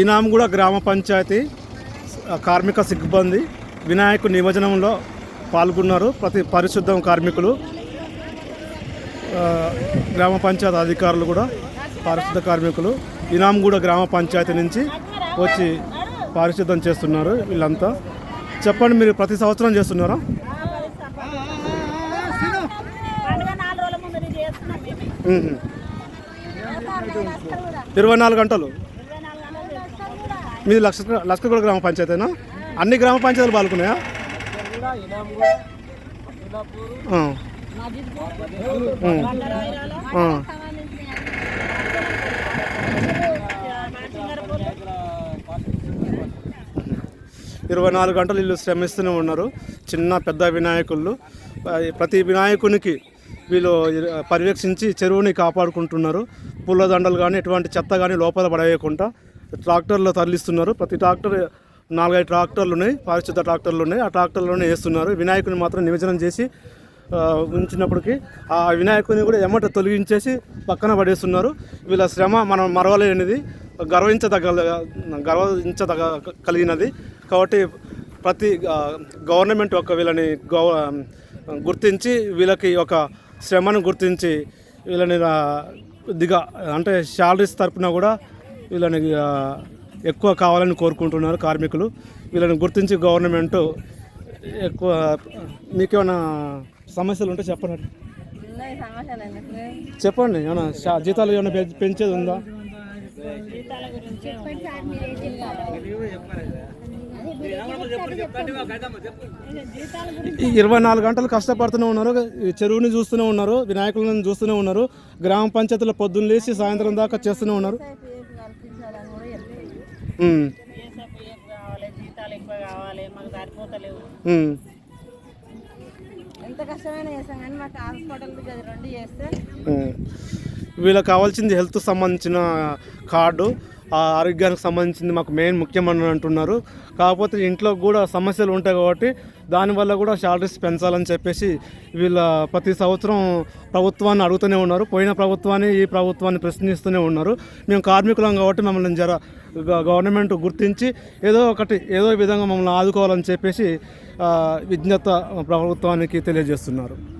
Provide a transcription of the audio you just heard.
ఈనాంగూడ గ్రామ పంచాయతీ కార్మిక సిబ్బంది వినాయక నిమజ్జనంలో పాల్గొన్నారు ప్రతి పరిశుద్ధం కార్మికులు. గ్రామ పంచాయతీ అధికారులు కూడా పారిశుద్ధ కార్మికులు. ఇనాంగూడ గ్రామ పంచాయతీ నుంచి వచ్చి పారిశుద్ధం చేస్తున్నారు వీళ్ళంతా. చెప్పండి మీరు ప్రతి సంవత్సరం చేస్తున్నారా. ఇరవై నాలుగు గంటలు ఇరవై నాలుగు గంటలు చేస్తున్నాం మీది లక్ష లక్షగూడ గ్రామ పంచాయతీనా? అన్ని గ్రామ పంచాయతీలు పాల్గొన్నాయా? ఇరవై నాలుగు గంటలు వీళ్ళు శ్రమిస్తూనే ఉన్నారు. చిన్న పెద్ద వినాయకులు ప్రతి వినాయకునికి వీళ్ళు పర్యవేక్షించి చెరువుని కాపాడుకుంటున్నారు. పూలదండలు కానీ ఎటువంటి చెత్త కానీ లోపల పడవేయకుండా ట్రాక్టర్లో తరలిస్తున్నారు. ప్రతి ట్రాక్టర్ నాలుగైదు ట్రాక్టర్లు ఉన్నాయి పారిశుద్ధ ట్రాక్టర్లు ఉన్నాయి ఆ ట్రాక్టర్లోనే వేస్తున్నారు. వినాయకుని మాత్రం నిమజ్జనం చేసి ఉంచినప్పటికీ ఆ వినాయకుని కూడా ఎమ్మట తొలగించేసి పక్కన పడేస్తున్నారు. వీళ్ళ శ్రమ మనం మరవలేనిది గర్వించదగ గర్వించదగ కలిగినది. కాబట్టి ప్రతి గవర్నమెంట్ ఒక వీళ్ళని గౌ గుర్తించి వీళ్ళకి ఒక శ్రమను గుర్తించి వీళ్ళని దిగ అంటే శాలరీస్ తరపున కూడా వీళ్ళని ఎక్కువ కావాలని కోరుకుంటున్నారు కార్మికులు. వీళ్ళని గుర్తించి గవర్నమెంట్ ఎక్కువ మీకేమైనా సమస్యలు ఉంటే చెప్పండి చెప్పండి ఏమైనా జీతాలు ఏమైనా పెంచ- పెంచేది ఉందా ఇరవై నాలుగు గంటలు కష్టపడుతూనే ఉన్నారు ఈ చెరువుని చూస్తూనే ఉన్నారు వినాయకులను చూస్తూనే ఉన్నారు గ్రామ పంచాయతీలో పొద్దున్న లేచి సాయంత్రం దాకా చేస్తూనే ఉన్నారు. కావాలి జీతాలు ఎక్కువ కావాలి మాకు సరిపోతలేవు. ఎంత కష్టమైనా చేస్తాం కానీ మాకు హాస్పిటల్ అది రెండు చేస్తే. వీళ్ళకి కావాల్సింది హెల్త్ సంబంధించిన కార్డు. ఆరోగ్యానికి సంబంధించింది మాకు మెయిన్ ముఖ్యమని అంటున్నారు. కాకపోతే ఇంట్లో కూడా సమస్యలు ఉంటాయి కాబట్టి దానివల్ల కూడా శాలరీస్ పెంచాలని చెప్పేసి వీళ్ళ ప్రతి సంవత్సరం ప్రభుత్వాన్ని అడుగుతూనే ఉన్నారు. పోయిన ప్రభుత్వాన్ని ఈ ప్రభుత్వాన్ని ప్రశ్నిస్తూనే ఉన్నారు. మేము కార్మికులం కాబట్టి మమ్మల్ని జర గ- గవర్నమెంట్ గుర్తించి ఏదో ఒకటి ఏదో విధంగా మమ్మల్ని ఆదుకోవాలని చెప్పేసి విజ్ఞత ప్రభుత్వానికి తెలియజేస్తున్నారు.